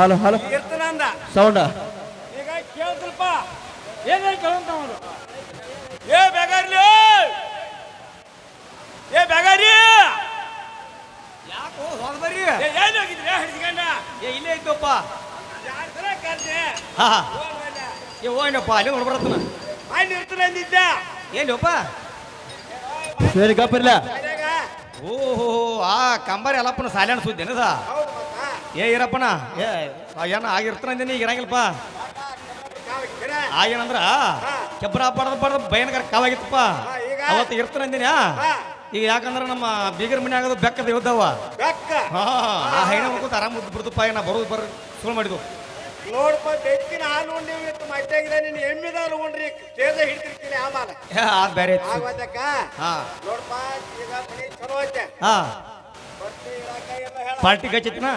Hello hello. ಕೀರ್ತನಂದ ಸೌಂಡ ಈಗ ಕೇಳ್ತಲ್ಪ. ಏನೇ ಕೇಳಂತ ಅವರು ಏ ಬೆಗಾರ್ಲಿ ಏ! ಬೆಗಾರಿ ಯಾಕೋ ಹೋಗ ಬರ್ರಿ. ಏ ಏನು ಹೋಗಿದ್ರಿ? ಹಿಡ್ಸ್ಕೊಂಡ ಏ ಇಲ್ಲೇ ಇದ್ದಪ್ಪ. ಯಾರು ಸಲ ಕರ್ದೆ? ಹಾ ಏ ಹೋಯ್ನಪ್ಪ ಅಲ್ಲಿ ನೋಡ್ಬರತ್ತನ ಅಲ್ಲಿ ಇರ್ತನ ಅಂದಿದ್ದ. ಏನಪ್ಪ ಸರಿ ಗಪ್ಪಿರ್ಲ ಅದ್ಯಾಗ? ಓಹೋ ಆ ಕಂಬರ್ ಎಲ್ಲಪ್ಪನ ಸಾಲ್ಯಾಣ ಸುದ್ದಿ ಏನದ. ಏ ಇರಪ್ಪನ ಏ ಏನ ಏನ ಆಗಿರ್ತಾನಂದಿನಿ ಈಗ ಇರಂಗಿಲ್ಲಪ್ಪ. ಆಗೇನಂದ್ರ ಕೆಬ್ಬರ ಪಡೆದ ಪಡೆದ ಭಯಂಕರ ಕಾವಾಗಿತ್ತಪ್ಪ. ಈಗ? ಅವತ್ತು ಇರ್ತಾನ ಅಂದಿನ ಈಗ ಯಾಕಂದ್ರ ನಮ್ಮ ಬೀಗರ್ ಮನೆ ಆಗೋದು ಬೆಕ್ಕದ ಇದ್ದವ ಹಾ ಆ ಹೈನ ಮುಗ್ದು ಆರಾಮ್ ಮುದ್ದು ಬಿಡ್ತಪ್ಪ ಏನ ಬರೋದು ಬರ್ ಸುಳ್ಳು ಮಾಡಿದ್ವು ನೋಡಪ್ಪ ಬೆಕ್ಕಿನ ಹಾಲು ಉಂಡಿ ಇವತ್ತು ಮಟ್ಟಾಗಿದೆ ನೀನು ಎಮ್ಮಿದಾರು ಉಂಡ್ರಿ ಸ್ಟೇಜ ಹಿಡ್ತಿರ್ತೀನಿ ಆಮೇಲೆ ಏ ಅದ್ ಬೇರೆ ಐತಿ. ಆಗೋದಕ್ಕ ಹಾ. ನೋಡ್ಪ ಈಗ ಮನೆ ಚಲೋ ಐತೆ. ಹಾ. ಬರ್ತಿ ಇರಾಕ ಎಲ್ಲ ಹೇಳ. ಪಾರ್ಟಿ ಗಚ್ಚೈತಿನ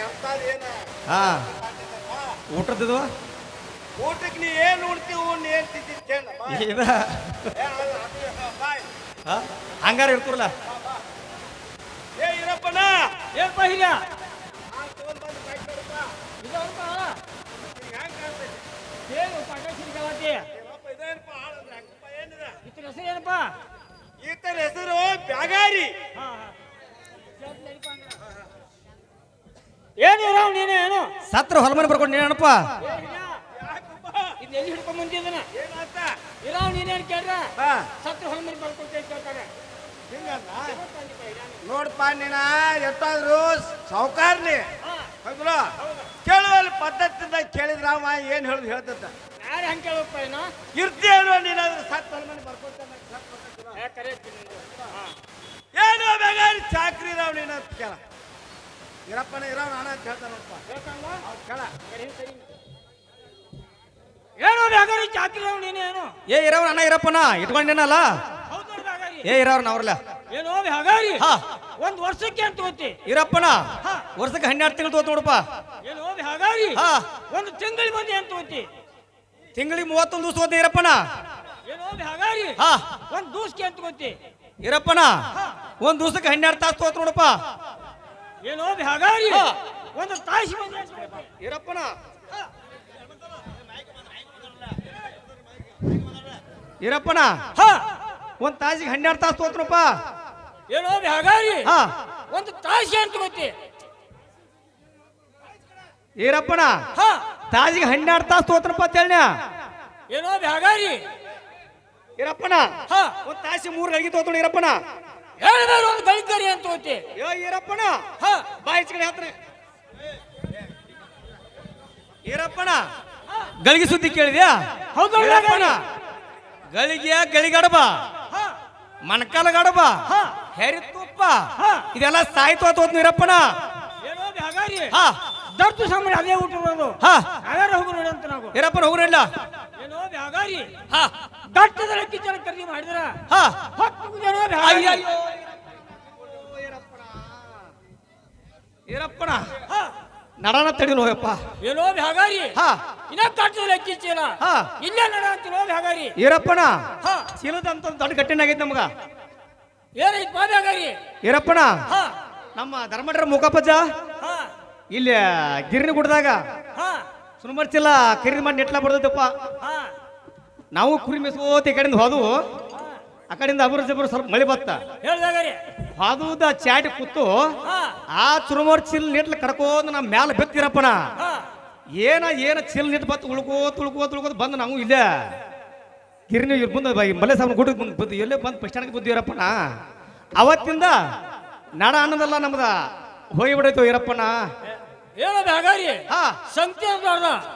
ಎಂತದ್ ಏನ ಹಾ. ಊಟದ್ದು? ಊಟಕ್ಕೆ ನೀ ಏನು ಉಣ್ತೀವಿ ಉಣ್ಣು ಏನು ಇದ? ಹಂಗಾರ ಇರ್ತಿರಲ್ಲ ಏ ಇರಪ್ಪನ ಏನಪ್ಪ ಈಗ? ಏನು ಪಟಾಕಿ ಏನಪ್ಪ ಇದೇನಪ್ಪ ಹಾಲ್ ಅಂದ್ರೆ ಹಂಗಪ್ಪ ಏನಿದೆ? ಇತರ ಹೆಸರು ಏನಪ್ಪ? ಈತನ ಹೆಸರು ಬ್ಯಾಗಾರಿ. ಹಾ ಹಾ. ಏನು ಇರಾವ್ ನೀನು ಏನು? ಸತ್ರ ಹೊಲಮನೆ ಬರ್ಕೊಂಡು ನೀನಪ್ಪ ಏ ಯಾಕಪ್ಪ ಇದ್ನ ಎಲ್ಲಿ ಹಿಡ್ಕೊಂಡ್ ಬಂದಿದ್ದನ ಇರಾವ್ ನೀನೇನು ಕೇಳ್ರ ಸತ್ರ ಹೊಲಮರಿ ಬರ್ಕೊಳ್ತೇವೆ ಕೇಳ್ತಾರೆ ನೋಡಪ್ಪ ನೀನ ಎಷ್ಟಾದ್ರು ಸಾವುಕಾರ್ನಿ ಹೌದಲ್ಲ ಕೇಳುವಲ್ಲಿ ಪದ್ಧತಿಯಿಂದ ಕೇಳಿದ್ರ ಅವ ಏನು ಹೇಳುದು ಹೇಳ್ತಂತ. ಯಾರು ಹಂಗೆ ಕೇಳಪ್ಪ ಏನೋ ಇರ್ತೇನೋ ನೀನಾದ್ರೂ ಸತ್ ಮನೆ ಬರ್ಕೊಳ್ತಾನೆ ಏನೋ ಬೇಕಾದ್ರೆ ಚಾಕ್ರಿ ಇರಾವ್ ನೀನು ಅಂತ ಕೇಳ ಇರಪ್ಪನ ಇರೋ ನಾನ ಅಂತ ಹೇಳ್ತಾನೆ ನೋಡಪ್ಪ? ಅವ್ನ್ ಕೇಳ ಏನೋ ಬ್ಯಾಗಾರಿ ಚಾಕ್ರಿ ಏನು? ಏ ಇರೋ ಅಣ್ಣ ಇರಪ್ಪನ ಇಟ್ಕೊಂಡೇನಲ್ಲ? ಹೌದು ಏ ಇರವ್ರನ್ನ ಅವ್ರಲ್ಲ? ಏನೋ ಹಗಾರಿ ಹಾ. ಒಂದ್ ವರ್ಷಕ್ಕೆ ಅಂತ ತಗೋತಿ ಇರಪ್ಪನ ಹಾ. ವರ್ಷಕ್ಕೆ ಹನ್ನೆರಡು ತಿಂಗಳು ತೋತ್ ನೋಡಪ್ಪ. ಏನೋ ಹಗಾರಿ ಹಾ. ಒಂದು ತಿಂಗಳು ಬಂದಿ ಅಂತ ತಗೋತಿ ತಿಂಗಳಿಗೆ ಮೂವತ್ತೊಂದು ದಿವಸ ಹೋದ ಇರಪ್ಪನ. ಏನೋ ಹಗಾರಿ ಹಾ. ಒಂದ್ ದೂಸ್ಗೆ ಅಂತ ತಗೋತಿ ಇರಪ್ಪನ ಒಂದು ದಿವಸಕ್ಕೆ ಹನ್ನೆರಡು ತಾಸು ತೋತ್ ನೋಡಪ್ಪ. ಏನೋ ಬ್ಯಾಗಾರಿ ಹಾ. ಒಂದು ತಾಸು ಅಂತ. ಇರಪ್ಪನ ಇರಪ್ಪನ ಹಾ. ಒಂದ್ ತಾಸಿಗೆ ಹನ್ನೆರಡು ತಾಸು ತೋತ್ರಪ್ಪ ಏನೋ ಬ್ಯಾಗಾರಿ ಹಾ. ಒಂದು ತಾಸು ಅಂತ ತಗೋತಿ ಈರಪ್ಪನ ಹಾ. ತಾಜಿಗೆ ಹನ್ನೆರಡು ತಾಸು ತೋತ್ರಪ್ಪ ಅಂತೇಳ್ನ್ಯ ಏನೋ ಬ್ಯಾಗಾರಿ ಈರಪ್ಪನ? ಹಾ. ಒಂದ್ ತಾಸಿ ಮೂರು ಗಳಿಗೆ ತೋತೋಣ ಇರಪ್ಪನ ಹೇಳ್ಬೇಡ ಒಂದು ಅಂತ ತಗೋತಿ ಏ ಈರಪ್ಪನ? ಹಾ. ಬಾಯಿ ಕಡೆ ಹತ್ರ ಈರಪ್ಪನ? ಗಳಿಗೆ ಸುದ್ದಿ ಕೇಳಿದ್ಯಾ? ಹೌದು ಇರಪ್ಪನ ಗಳಿಗೆಯ ಗಳಿಗಡಬ ಹಾ. ಮಣಕಾಲ ಗಡಬ ಹೆರಿ ತುಪ್ಪ. ಇದೆಲ್ಲ ಸಾಯ್ತು ಅಂತ ಈರಪ್ಪನ. ಇರಪ್ಪನ ಹಾ. ದರ್ದು ಸಾಮಾನ್ಯ ಅದೇ ಊಟ ಇರೋದು ಹಾ. ಯಾರು ಹೋಗು ನೋಡಿ ಅಂತ ನಾವು. ಈರಪ್ಪನ ಹೋಗ್ರಲ್ಲ ಏನೋ ವ್ಯಾಗಾರಿ ಹಾ. ದಟ್ಟದ ಕಿಚ್ಚನ ಖರೀದಿ ಮಾಡಿದ್ರ? ಹಾ. ಹತ್ತು ಏನೋ ಅಯ್ಯಯ್ಯೋ. ಈರಪ್ಪನ ಹಾ. ನಡನ ತಡಿಲು ಹೋಯಪ್ಪ ಏನೋ ಬ್ಯಾಗಾರಿ. ಹಾ. ಇನ್ನ ದಟ್ಟದ ಚೀಲ. ಹಾ. ಇಲ್ಲೇ ನಡ ಅಂತೀನೋ ಬ್ಯಾಗಾರಿ. ಈರಪ್ಪನ ಹಾ. ಚೀಲದಂತ ದೊಡ್ಡ ಗಟ್ಟಿನ ಆಗೈತೆ ನಮಗ. ಏನೈತ್ ಬಾ ಬ್ಯಾಗಾರಿ? ಈರಪ್ಪನ ಹಾ. ನಮ್ಮ ಧರ್ಮಠರ ಮುಖಪಜ. ಹಾ. ಇಲ್ಲಿ ಗಿರಣಿ ಗುಡ್ದಾಗ ಹಾ. ಸುಮಾರು ಚೀಲ ಖರೀದಿ ಮಾಡಿ ನೆಟ್ಲ ಬರ್ತೈತಪ್ಪ. ನಾವು ಕುರಿ ಮೆಸ್ಕೋತ ಈ ಕಡೆಯಿಂದ ಹೋದವು. ಆ ಕಡೆಯಿಂದ ಅಬ್ರ ಜಬರು ಸ್ವಲ್ಪ ಮಳೆ ಬತ್ತ. ಹಾದೂದ ಚಾಟಿ ಕೂತು. ಆ ಚುರುಮರ್ ಚಿಲ್ ನೆಟ್ಲ ಕಡ್ಕೋದು ನಮ್ಮ ಮ್ಯಾಲ ಬೆತ್ತಿರಪ್ಪನ. ಏನ ಏನ ಚಿಲ್ ನೆಟ್ ಬತ್ತು ಉಳ್ಕೋತ ಉಳ್ಕೋತ ಉಳ್ಕೋತ ಬಂದು ನಾವು ಇಲ್ಲೇ. ಗಿರಣಿ ಬಂದು ಮಲೆ ಸಾಬ್ ಗುಡ್ಡಕ್ಕೆ ಬಂದು ಎಲ್ಲೇ ಬಂದು ಬಸ್ ಸ್ಟ್ಯಾಂಡ್ಗೆ ಬಂದಿರಪ್ಪನ ಅವತ್ತಿಂದ ನಡ ಅನ್ನೋದಲ್ಲ ನಮ್ದ ಹೋಗಿಬಿಡೈತು ಈರಪ್ಪನ. ಏನೋ ಬ್ಯಾಗಾರಿ ಹಾ. ಸಂತೆ ಅಂತ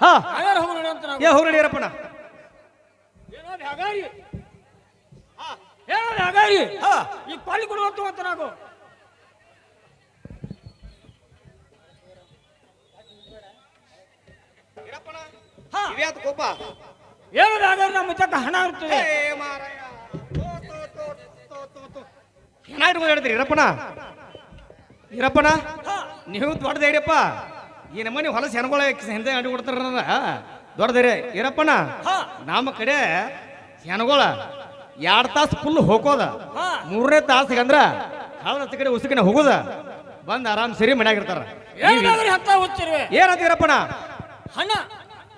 ಹಾ. ಯಾರು ಹೋಗು ನೋಡಿ ಅಂತ ನಾವು. ಏ ಹಾ. ಈ ಕೊಲ್ಲಿ ಕೊಡುವಂತ ಅಂತ ನಾವು. ಹಾ. ಇದ್ಯಾತ್ ಕೋಪ. ನಮ್ಮ ಚಕ್ಕ ಹಣ ಇರ್ತದೆ. ಏ ಮಾರಾಯ. ತೋ, ತೋ, ತೋ, ತೋ, ತೋ, ತೋ. ಹೆಣ ಇಟ್ಕೊಂಡು ಹೇಳ್ತೀರಿ ನೀವು ದೊಡ್ಡದೇರಿಯಪ್ಪ ಈ ನಮ್ಮನೆ ಹೊಲಸ ಹೆಣ್ಗಳ ಹಿಂದೆ ಅಡಿ ಕೊಡ್ತಾರ ದೊಡ್ಡದಿರೇ ಇರಪ್ಪನ ನಮ್ಮ ಕಡೆ ಹೆಣ್ಗಳ ಎರಡು ತಾಸು ಫುಲ್ ಹೋಗೋದ ಮೂರನೇ ತಾಸಿಗೆ ಅಂದ್ರ ಕಡೆ ಉಸುಕಿನ ಹೋಗೋದ. ಬಂದ್ ಆರಾಮ್ ಸರಿ ಮನ್ಯಾಗ ಇರ್ತಾರ ಏನು ಬ್ಯಾಗಾರಿ ಅಂತ ಹುಚ್ಚಿರುವೆ ಏನಂತೀರಪ್ಪಣ ಹಣ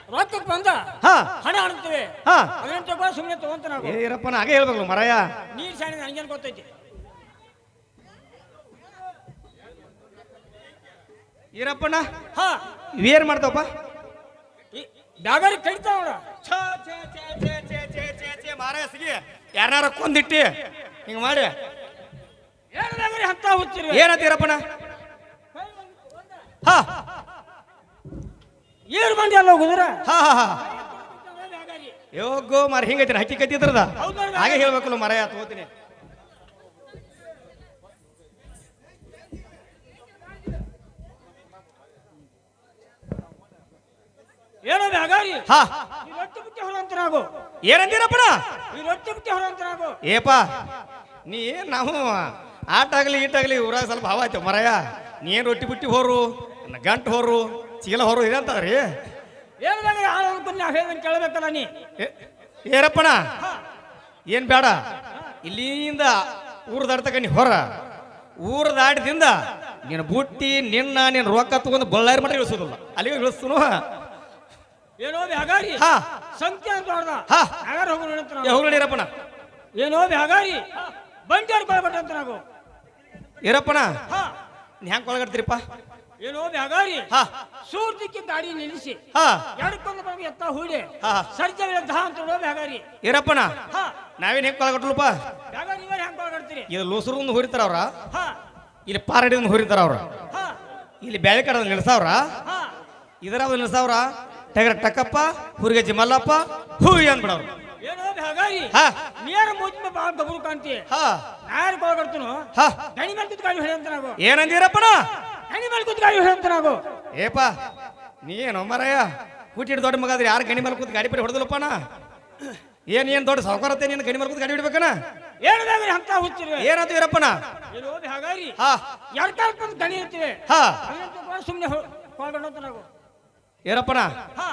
ರೊಕ್ಕಕ್ಕೆ ಬಂದ? ಹಾ. ಹಣ ಅಣ್ತೀವಿ ಹಾ. ಅದನ್ನ ತಗೋ ಸುಮ್ಮನೆ ತಗೊಂತ ನಾವು ಏ ಇರಪ್ಪನ ಹಾಗೆ ಹೇಳ್ಬೇಕು ಮರಾಯ. ನೀರ್ ಸಾಣಿ ನನಗೇನು ಗೊತ್ತೈತಿ? ಈರಪ್ಪಣ್ಣ ಹಾ. ಇವೇನ್ ಮಾಡ್ತಾವಪ್ಪ? ಬ್ಯಾಗಾರಿ ಕಡಿತಾವ ಯಾರನ್ನಾರ ಕೊಂದಿಟ್ಟಿ ಹಿಂಗ ಮಾಡಿ. ಏನು ಬ್ಯಾಗಾರಿ ಅಂತ ಹುಚ್ಚಿರುವೆ ಏನಂತೀರಪ್ಪಣ ಹಾ. ಏರು ಮಂದಿ ಅಲ್ಲ ಹೋಗುದ್ರ? ಹಾ ಹಾ ಹಾ. ಯೋಗೋ ಮಾರ ಹಿಂಗೈತಿ ಹಕ್ಕಿ ಕತ್ತಿದ್ರದ. ಹಾಗೆ ಹೇಳ್ಬೇಕಲ್ಲ ಮರಾಯ ತಗೋತೀನಿ. ಏನೋ ಬ್ಯಾಗಾರಿ ಹಾ. ಈ ರೊಟ್ಟಿ ಬಿಟ್ಟು ಹೊರಂತನಾಗು ಏನಂತೀರಪ್ಪಣ ಈ ರೊಟ್ಟಿ ಬಿಟ್ಟು ಹೊರಂತನಾಗು ಏಪ ನೀ ಏನ್ ನಾವು ಆಟ ಆಗಲಿ ಈಟ ಆಗಲಿ ಊರಾಗ ಸ್ವಲ್ಪ ಭಾವ ಆಯ್ತು ಮರಯ. ನೀ ಏನ್ ರೊಟ್ಟಿ ಬಿಟ್ಟಿ ಹೋರು ಗಂಟು ಹೋರು ಚೀಲ ಹೋರು ಇದಂತದ್ರಿ ಏನು ಬ್ಯಾಗಾರಿ ಹಾಳು ಅನ್ಕೊಂಡು ನಾವು ಹೇಳ್ದಂಗೆ ಕೇಳಬೇಕಲ್ಲ ನೀ? ಏರಪ್ಪಣ ಏನ್ ಬೇಡ ಇಲ್ಲಿಂದ ಊರು ದಾಡ್ತಕ ನೀ ಹೊರ. ಊರು ದಾಟದಿಂದ ನೀನು ಬುಟ್ಟಿ ನಿನ್ನ ನಿನ್ನ ರೊಕ್ಕ ತಗೊಂಡು ಬಳ್ಳಾರಿ ಮಟ್ಟ ಇಳಿಸೋದಿಲ್ಲ. ಅಲ್ಲಿಗೆ ಇಳಿಸ್ತನು ಏನೋ ಬ್ಯಾಗಾರಿ ಹಾ. ಸಂಖ್ಯೆ ಅಂತ ಹೊಡ್ದ. ಹಾ. ಬ್ಯಾಗಾರಿ ಹೋಗೋಣ ಅಂತ ನಾವು. ಹೋಗ್ಲಿ ನೀರಪ್ಪಣ ಏನೋ ಬ್ಯಾಗಾರಿ ಬಂಜಾರ್ ಕೊಳ್ಬಿಟ್ಟ ಅಂತ ನಾವು. ಏರಪ್ಪನ? ಹಾ. ನೀ ಹೆಂಗೆ ಕೊಳಗಡ್ತೀರಿಪ್ಪ ಏನೋ ಬ್ಯಾಗಾರಿ ಹಾ. ಸೂರ್ತಿಕ್ಕೆ ಗಾಡಿ ನಿಲ್ಲಿಸಿ. ಹಾ. ಎಡಕ್ಕೊಂದು ಬರೋದು ಎತ್ತ ಹೂಡಿ. ಹಾ. ಸರ್ಜ ಧಾ ಅಂತ ಹೇಳೋ ಬ್ಯಾಗಾರಿ ಏರಪ್ಪಣ ಹಾ. ನಾವೇನ್ ಹೆಂಗ್ ಕೊಳಗಟ್ಲಪ್ಪ ಬ್ಯಾಗಾರಿ ಇವರು ಹೆಂಗ್ ಕೊಳ್ಗಡ್ತೀರಿ ಇದು ಲೂಸರು ಹುರಿತಾರ ಅವ್ರ? ಹಾ. ಇಲ್ಲಿ ಪಾರಡಿ ಒಂದು ಹುರಿತಾರ ಅವ್ರ? ಹಾ. ಇಲ್ಲಿ ಬ್ಯಾಳಿ ಕಡೆ ನಿಲ್ಸಾವ್ರ? ಹಾ. ಇದರ ನಿಲ್ಸಾವ್ರ? ಟಗರ ಟಕ್ಕಪ್ಪ ಹುರಿಗಜ್ಜಿ ಮಲ್ಲಪ್ಪ ಹೂ ಏನೋ ಬ್ಯಾಗಾರಿ ಹಾ. ನೇರ ಗಬರು ಕಾಣ್ತಿ ಹಾ. ಕೊಳ್ಗಡ್ತೀನು ಹಾ. ಗಣಿ ಮೇಲೆ ಹೇಳಿ ಅಂತ ನಾವು. ಏನಂದಿರಪ್ಪನ? ಗಣಿ ಮೇಲೆ ಹೇಳಿ ಅಂತ ನಾವು. ಏಪ ನೀನು ಮರಯ್ಯ? ಹುಟ್ಟಿಡ್ ದೊಡ್ಡ ಮಗ ಆದ್ರೆ ಯಾರು ಗಣಿ ಮೇಲೆ ಕೂತ್ ಗಾಡಿ ಬಿಡಿ ಹೊಡೆದಿಲ್ಲಪ್ಪಣ ಏನ್ ಏನ್ ದೊಡ್ಡ ಸಾವುಕಾರತ್ತೆ ನೀನು ಗಣಿ ಮೇಲೆ ಕೂತ್ ಗಾಡಿ ಬಿಡ್ಬೇಕನ ಏನು ಅಂತ ಹುಚ್ಚಿರಿ ಏನಂತ ಏನೋ ಹಾ. ಎರಡು ಗಣಿ ಇರ್ತೀವಿ. ಹಾ. ಸುಮ್ಮನೆ ನಾವು. ಈರಪ್ಪಣ ಹಾ.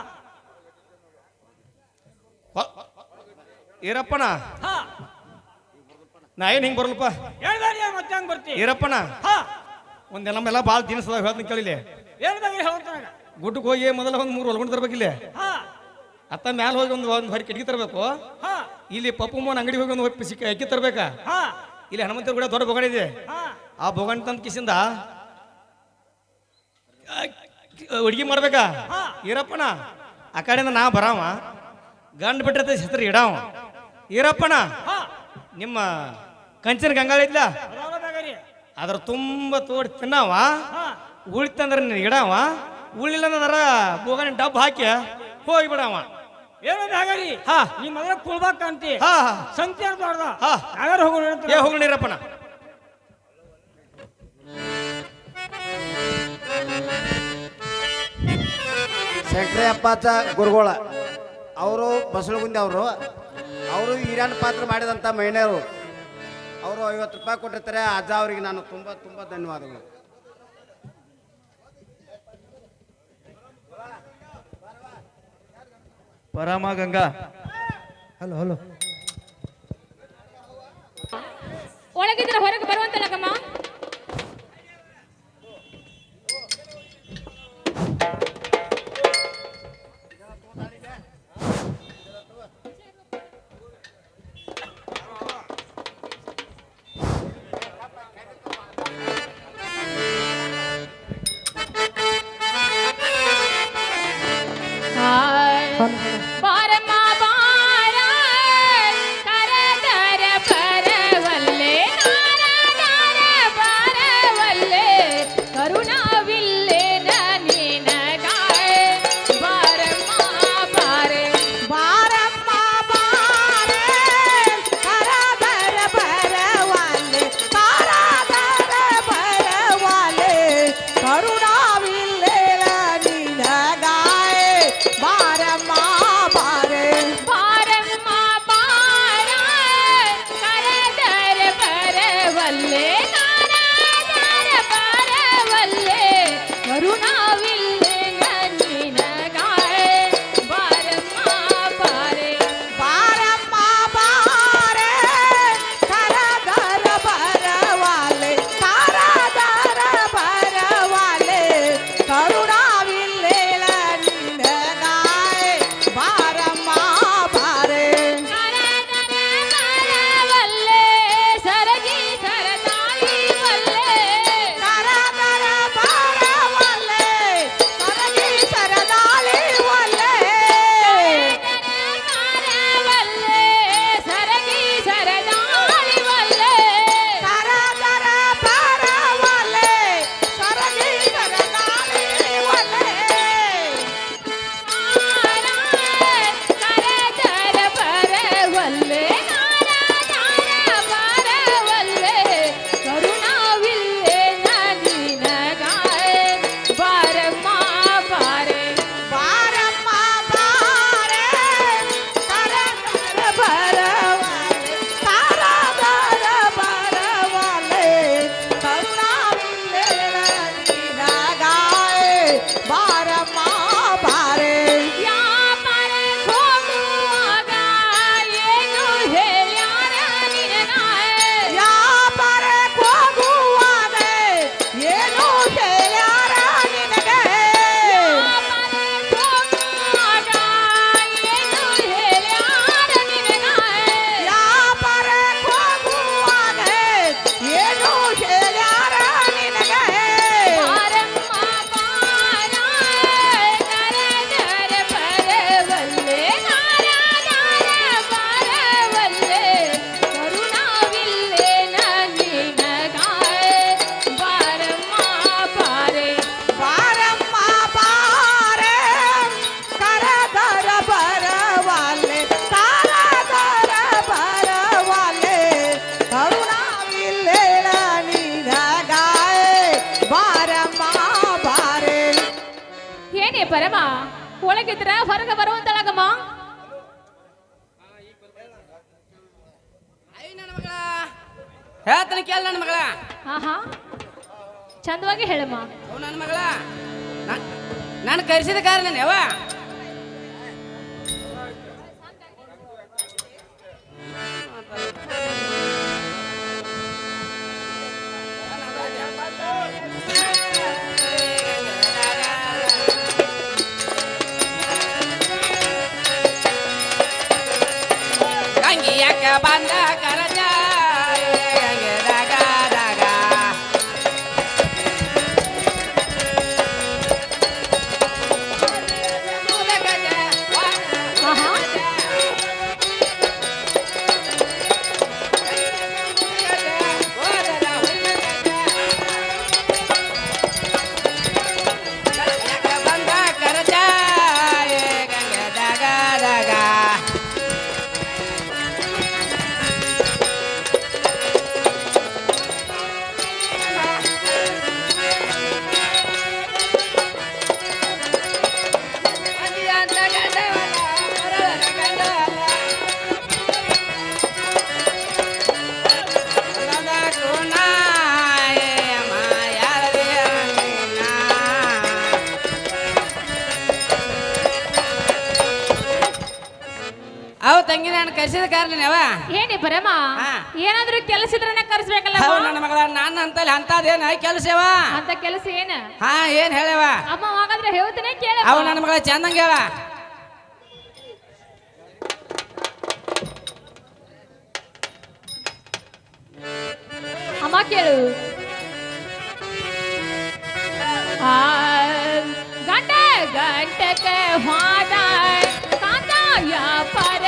ನಾ ಏನ್ ಹಿಂಗ್ ಬರ್ಲಪ್ಪ ಏರಪ್ಪನ ಮತ್ತೆ ಹಂಗ್ ಬರ್ತಿ? ಈರಪ್ಪಣ ಹಾ. ಒಂದ್ ನಮ್ಮೆಲ್ಲ ಭಾಳ ದಿನಸದ ಹೇಳ್ತೀನಿ ಕೇಳಿಲಿ ಗುಡ್ಡಕ್ಕೆ ಹೋಗಿ ಮೊದಲ ಒಂದು ಮೂರು ಒಳಗೊಂಡು ತರ್ಬೇಕಿಲ್ಲ ಅತ್ತ ಮ್ಯಾಲ ಹೋಗಿ ಒಂದು ಒಂದು ಹೊರಿ ಕಿಟಕಿ ತರಬೇಕು. ಇಲ್ಲಿ ಪಪ್ಪು ಮೋನ್ ಅಂಗಡಿ ಹೋಗಿ ಒಂದು ಸಿಕ್ಕ ಅಕ್ಕಿ ತರ್ಬೇಕ. ಇಲ್ಲಿ ಹನುಮಂತರ ಕೂಡ ದೊಡ್ಡ ಬೊಗಣ ಇದೆ. ಹಾ. ಆ ಬೊಗಣ್ ತಂದ ಕಿಸಿಂದ ಅಡ್ಗಿ ಮಾಡ್ಬೇಕಾ? ಈರಪ್ಪನ? ಆ ಕಡೆಯಿಂದ ನಾ ಬರಾವ ಗಂಡ ಬಿಟ್ಟಿರ್ತೈತೆ ಹೆಸರು ಇಡಾವ. ಈರಪ್ಪಣ ಹಾ ನಿಮ್ಮ ಕಂಚಿನ ಗಂಗಾಳ ಇದ್ಲ? ಅದ್ರ ತುಂಬ ತೋಡಿ ತಿನ್ನವ. ಉಳಿತಂದ್ರೆ ನೀನು ಇಡಾವ. ಉಳಿಲ್ಲ ಅಂದ್ರ ಬೋಗನ ಡಬ್ಬ ಹಾಕಿ ಹೋಗಿ ಬಿಡವ ಏನು ಬ್ಯಾಗಾರಿ ಹಾ. ನಿಮ್ಮ ಕುಳ್ಬಾಕ್ ಕಾಣ್ತಿ. ಹಾ ಸಂತೆ ಅಂತ ಹೊಡ್ದ ಹಾ. ನಾವ್ಯಾರು ಹೋಗೋಣ ಅಂತ ಹೋಗ್ಲಿರಪ್ಪಣ ಶಂಕರಪ್ಪಚ್ಚ ಗುರುಗಳ. ಅವರು ಬಸಳಗುಂದಿ ಅವರು. ಅವರು ಹಿರಿಯಣ್ಣ ಪಾತ್ರ ಮಾಡಿದಂಥ ಮಹಿಳೆಯರು. ಅವರು ಐವತ್ತು ರೂಪಾಯಿ ಕೊಟ್ಟಿರ್ತಾರೆ. ಅಜ್ಜ ಅವರಿಗೆ ನಾನು ತುಂಬ ತುಂಬ ಧನ್ಯವಾದಗಳು. ಪರಮ ಗಂಗಾ. Hello hello. ಒಳಗಿದ್ರೆ ಹೊರಗೆ ಬರುವಂತ ಪರಮ ಒಳಗಿದ್ರ ಹೊರಗೆ ಬರುವಂತಳಗಮ್ಮ. ಹೇಳ್ತಾನೆ ಕೇಳ ನನ್ನ ಮಗಳ. ಆಹಾ. ಚಂದವಾಗಿ ಹೇಳಮ್ಮ. ನನ್ನ ಮಗಳ. ನಾನು ಕರೆಸಿದ ಕಾರಣ ಯಾವ? banda. ಅವು ತಂಗಿ ನಾನು ಕರ್ಸಿದ ಕಾರಣ ನೀವ ಏನಿ ಪರಮ? ಹಾ. ಏನಾದ್ರೂ ಕೆಲಸ ಇದ್ರನ್ನ ಕರ್ಸ್ಬೇಕಲ್ಲ ನನ್ನ ಮಗಳ ನಾನು ಅಂತಲ್ಲಿ ಅಂತದೇನ ಕೆಲಸವ ಅಂತ ಕೆಲಸ ಏನ? ಹಾ ಏನ್ ಹೇಳವ ಅಮ್ಮ ಹಾಗಾದ್ರೆ ಹೇಳ್ತೇನೆ ಕೇಳ ಅವ ನನ್ನ ಮಗಳ ಚಂದಂಗ ಹೇಳ. ಅಮ್ಮ ಕೇಳು. ಆ, ಗಂಟೆ ಗಂಟಕ ಹೋದ ಕಾಂತಾಯ ಪರ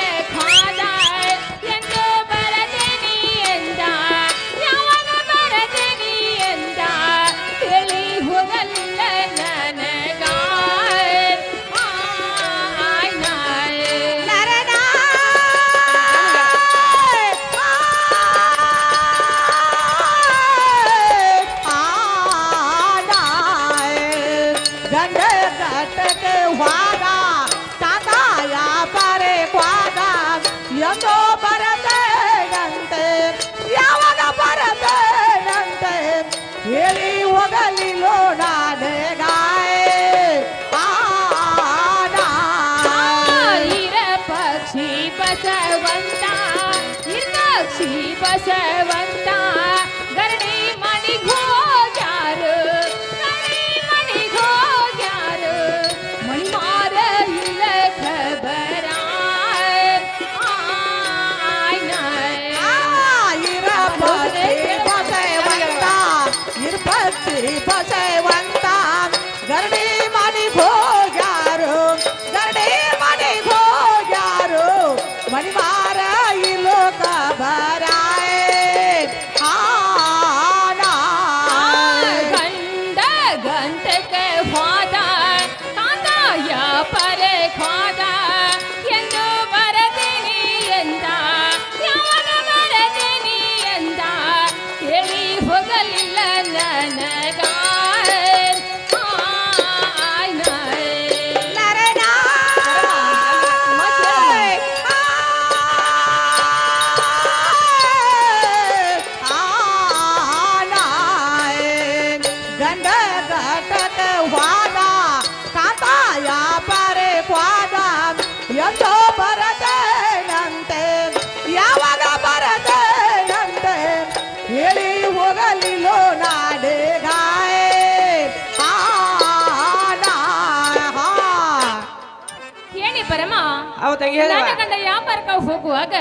ತಂಗಿ ಗಂಡ ವ್ಯಾಪಾರಕ್ಕೆ ಹೋಗುವಾಗ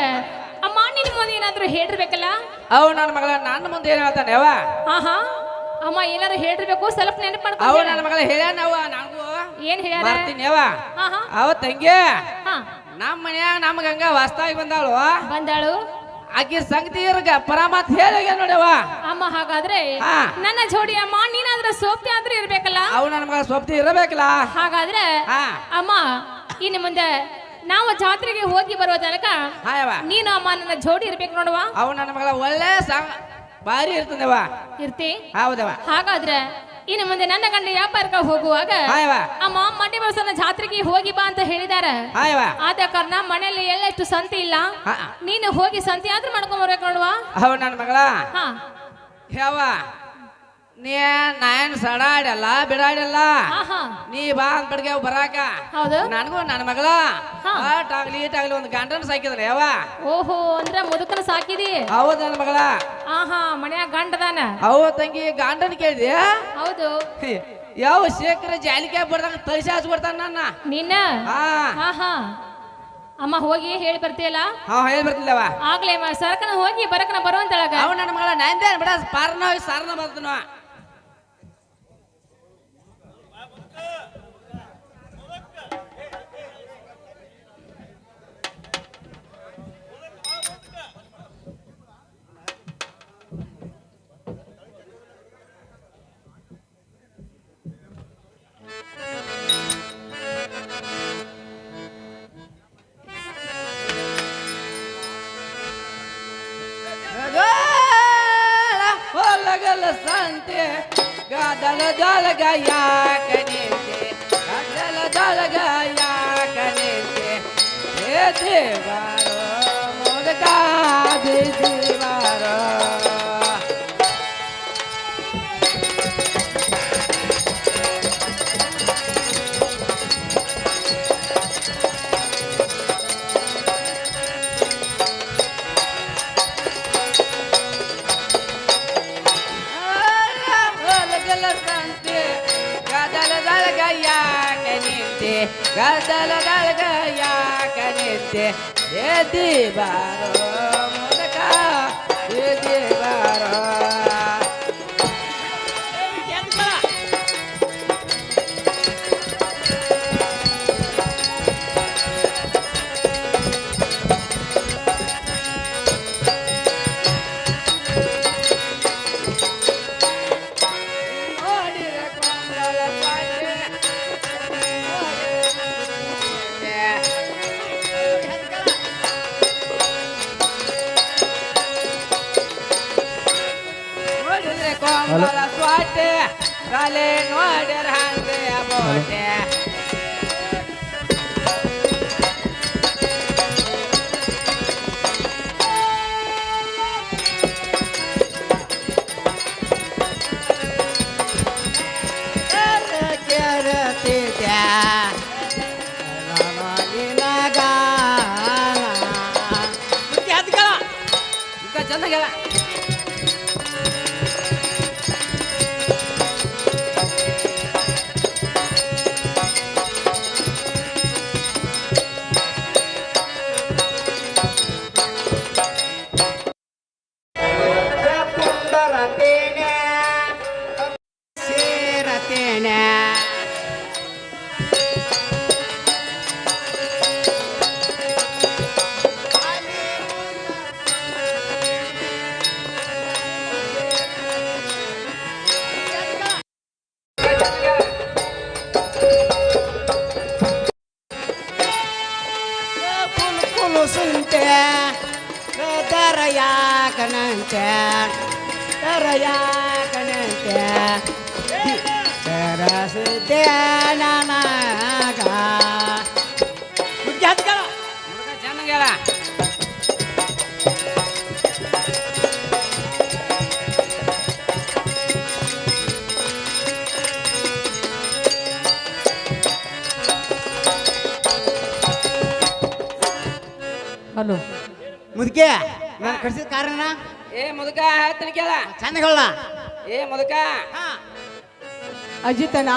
ಅಮ್ಮ ನಿನ್ ಮುಂದೆ ಏನಾದ್ರೂ ಹೇಳಿರ್ಬೇಕಲ್ಲ ಅವ್ ನನ್ನ ಮಗಳ ನನ್ನ ಮುಂದೆ ಏನ್ ಹೇಳ್ತಾನೆ ಅವ ಆಹಾ ಅಮ್ಮ ಏನಾದ್ರು ಹೇಳಿರ್ಬೇಕು ಸ್ವಲ್ಪ ನೆನಪು ಅವು ಮಾಡ್ಕೊಂಡು ನನ್ನ ಮಗಳ ಹೇಳ್ಯಾನ ಅವ ನನಗೂ ಏನ್ ಹೇಳ್ಯಾರ? ಬರ್ತೀನಿ ಅವ ಆಹಾ. ಅವ ತಂಗಿ ಹಾ. ನಮ್ಮ ಮನ್ಯಾಗ ನಮ್ಗ ಹಂಗ ಹೊಸ್ತಾಗಿ ಬಂದಾಳು. ಬಂದಾಳು. ಆಕಿ ಸಂಗತಿ ಇರ್ಗ ಪರಮಾತ್ ಹೇಳಿ ನೋಡ್ಯವ ಅಮ್ಮ ಹಾಗಾದ್ರೆ ಹಾ. ನನ್ನ ಜೋಡಿ ಅಮ್ಮ ನೀನಾದ್ರೂ ಸೋಪ್ತಿ ಆದ್ರೂ ಇರ್ಬೇಕಲ್ಲ? ಅವ್ ನನ್ನ ಮಗಳ ಸೊಪ್ತಿ ಇರಬೇಕಲ್ಲ? ಹಾಗಾದ್ರೆ ಹಾ. ಅಮ್ಮ ಇನ್ನು ಮುಂದೆ ನಾವು ಜಾತ್ರೆಗೆ ಹೋಗಿ ಬರುವ ತನಕ ನೀನು ಅಮ್ಮ ನನ್ನ ಜೋಡಿ ಇರ್ಬೇಕು ನೋಡುವ. ಅವು ನನ್ನ ಮಗಳ ಒಳ್ಳೆ ಬಾರಿ ಭಾರಿ ಇರ್ತದವ ಇರ್ತಿ? ಹೌದವ ಹಾಗಾದ್ರೆ ಇನ್ನು ಮುಂದೆ ನನ್ನ ಗಂಡ ವ್ಯಾಪಾರಕ್ಕೆ ಹೋಗುವಾಗ ಹಾಯವ್ವ ಅಮ್ಮ ಮಂಡಿ ಬಸವನ ಜಾತ್ರೆಗೆ ಹೋಗಿ ಬಾ ಅಂತ ಹೇಳಿದಾರ. ಹಾಯವ್ವ ಆದ ಕಾರಣ ಮನೆಯಲ್ಲಿ ಇಷ್ಟು ಸಂತಿ ಇಲ್ಲ. ನೀನು ಹೋಗಿ ಸಂತಿ ಆದ್ರೂ ಮಾಡ್ಕೊಂಡ್ ಬರ್ಬೇಕು ನೋಡುವ. ನನ್ನ ಮಗಳ. ಹಾ. ಯಾವ ನೀ ನಾಯನ್ ಸಡಾಡಲ್ಲ ಬಿಡಾಡಲ್ಲ ನೀ ಬಾ ಅಂದ್ ಬಡ್ಗೆ ಬರಾಕ. ಹೌದು. ನನಗೂ ನನ್ನ ಮಗಳ. ಆಟಾಗ್ಲಿ ಈಟಾಗ್ಲಿ ಒಂದು ಗಂಡನ ಸಾಕಿದ್ರೆ ಯಾವ ಓಹೋ ಅಂದ್ರೆ ಮುದುಕನ ಸಾಕಿದಿ? ಹೌದು ನನ್ನ ಮಗಳ. ಆಹಾ ಮನ್ಯಾಗ ಗಂಡದಾನ ಅವ ತಂಗಿ ಗಂಡನ ಕೇಳಿದೆ ಹೌದು. ಯಾವ ಶೇಖರ ಜಾಲಿಕೆ ಬರ್ದಂಗ ತಳಿಸಿ ಹಚ್ಬಿಡ್ತಾನ ನನ್ನ? ನಿನ್ನ? ಆಹಾ. ಅಮ್ಮ ಹೋಗಿ ಹೇಳಿ ಬರ್ತೀಯಲ್ಲ? ಹಾ ಹೇಳಿ ಬರ್ತಿಲ್ಲವ ಆಗ್ಲೇ ಸರ್ಕನ ಹೋಗಿ ಬರಕನ ಬರುವಂತಳಗ? ಅವ ನನ್ನ ಮಗಳ ನಂದೇ ಬಿಡ ಪಾರ್ನ ಹೋಗಿ ಸಾರನ ಬರ್ತನ कनेते गादल दल गया कनेते गादल दल गया कनेते हे देवारो मोदका देवारो. ನಿಂತೆ ಗದಲ ದೊಲಗ ಯಾಕ ನಿಂತೆ ಚಂದ ಪುಲು ಪುಲು ಸುಂಟೆ ದರ ಯಾಕನಂತೆ ದರ ಯಾಕನಂತೆ ದರಸಿದ್ದೆ ನನಗ ಚೆನ್ನಾಗ್ಯಾಳ ಹಲೋ. ಮುದುಕೆ ನಾನು ಕಳ್ಸಿದ ಕಾರಣ? ಏ ಮುದುಕ ಹೇಳ್ತೀನಿ ಕೇಳ. ಚಂದ ಹೇಳ ಏ ಮುದುಕ. ಅಜಿತನ?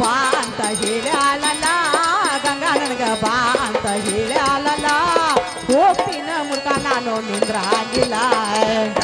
ಬಾ ಅಂತ ಹೇಳಲ್ಲ ಗಂಗಾ ನನಗ ಬಾ ಅಂತ ಹೇಳ್ಯಾಲಲ್ಲ ಹೋಗ್ತೀನ ಮುರ್ಕ ನಾನು ನಿಂದ್ರಾಗಿಲ್ಲ. ಗಂಗಾ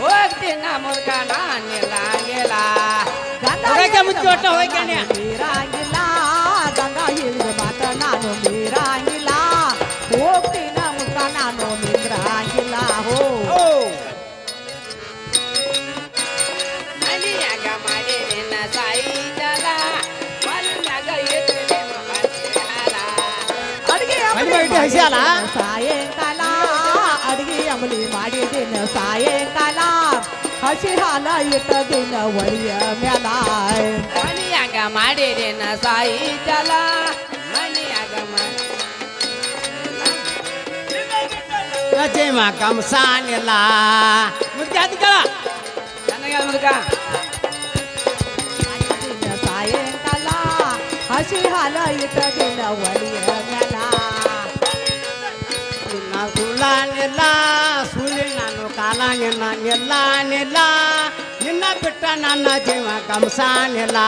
ಹೋಗ್ತೀನ ಮುರ್ಕ ನಾನು ನಿಲ್ಲಂಗಿಲ್ಲ ಗಂಗಾ ಹೋಗಕ್ಕೆ ಹೇಳಿದ ಹಸಿ ಹಾಲ ಇಟ್ಟದಿನ ಒಳಿಯ ಮ್ಯಾಲ ಮನಿಯಾಗ ಮಾಡಿರೇನ ಸಾಯಿದಲ ಮನಿಯಾಗ ಮಾಡಿ ಜೀವ ಕಂಸಾನಿಲ್ಲ ಮುದ್ದೆ ಅದಕ್ಕಳ ನನಗೆ ಮುದುಕ ಮಾಡಿದಿನ ಸಾಯಂಕಾಲ ಹಸಿ ಹಾಲ ಇಟ್ಟದಿನ ಒಳಿಯ ಮ್ಯಾಲ ನಿನ್ನ ಸುಳ್ಳಾನಿಲ್ಲ ಸುಳ್ಳಿ ನಾನು ಕಾಲಾನಿಲ್ಲ ನಿಲ್ಲ ನಿಲ್ಲ ನಿನ್ನ ಬಿಟ್ಟ ನನ್ನ ಜೀವ ಕಂಸಾನಿಲ್ಲ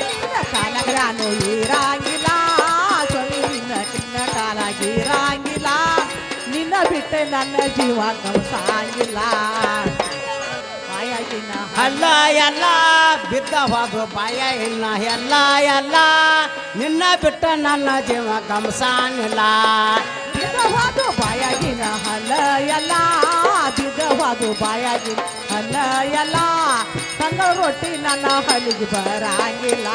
ನಿನ್ನ ಕಾಲಗ್ರಾನು ಈರಾಗಿಲ್ಲ ಸ್ವಾಮಿ ನಿನ್ನ ಕಾಲಾಗಿರಂಗಿಲ್ಲ ನಿನ್ನ ಬಿಟ್ಟ ನನ್ನ ಜೀವ ಕಮಸಾಗಿಲ್ಲ ಬಾಯಾಗಿನ ಅಲ್ಲ ಎಲ್ಲ ಬಿದ್ದ ಬಾಯ ಇಲ್ಲ ಎಲ್ಲ ಎಲ್ಲ ನಿನ್ನ ಬಿಟ್ಟ ನನ್ನ ಜೀವ ಕಂಸಾನಿಲ್ಲ ಬಿದ್ದವಾದು ಬಾಯಾಗಿನ ಹಲ್ಲ ಎಲ್ಲ. ಬಿದ್ದವಾದು ಬಾಯಾಗಿನ ಹಲ್ಲ ಎಲ್ಲ ತಂಗಳ ರೊಟ್ಟಿ ನನ್ನ ಹಲ್ಲಿಗೆ ಬರಂಗಿಲ್ಲ.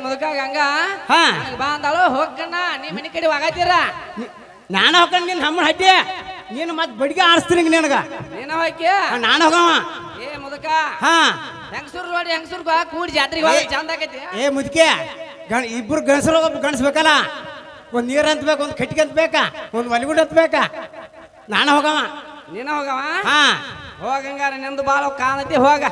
ಮುದುಕ ಗಂಗಾ ಹಾ. ಬಾ ಅಂದಾಳು ಹೋಗಣ್ಣ ನೀ ಮನಿ ಕಡೆ ಹೋಗತ್ತೀರ ನಾನು ಹೋಗ್ಕೊಂಡು ನಿನ್ನ ಹಮ್ಮ ಹಟ್ಟಿ ನೀನು ಮತ್ತೆ ಬಡಿಗೆ ಆರಿಸ್ತೀನಿ ನಿನಗ. ನೀನ ಹೋಗಿ ನಾನು ಹೋಗವ. ಏ ಮುದುಕ ಹಾ. ಹೆಂಗಸೂರ್ ನೋಡಿ ಹೆಂಗಸೂರ್ ಕೂಡಿ ಜಾತ್ರೆಗೆ ಹೋಗಿ ಚಂದ ಆಗೈತಿ ಏ ಮುದುಕೆ ಗಣ ಇಬ್ರು ಗಣಸರು ಒಬ್ಬ ಗಣಸ್ಬೇಕಲ್ಲ ಒಂದು ನೀರು ಅಂತಬೇಕು ಒಂದು ಕಟ್ಟಿಗೆ ಅಂತಬೇಕಾ ಒಂದು ಒಲಿಗುಡ್ ಅಂತಬೇಕಾ ನಾನು ಹೋಗವ. ನೀನ ಹೋಗವ? ಹಾ. ಹೋಗಂಗಾರ ನಿಂದು ಬಾಳ ಕಾಣತಿ ಹೋಗ.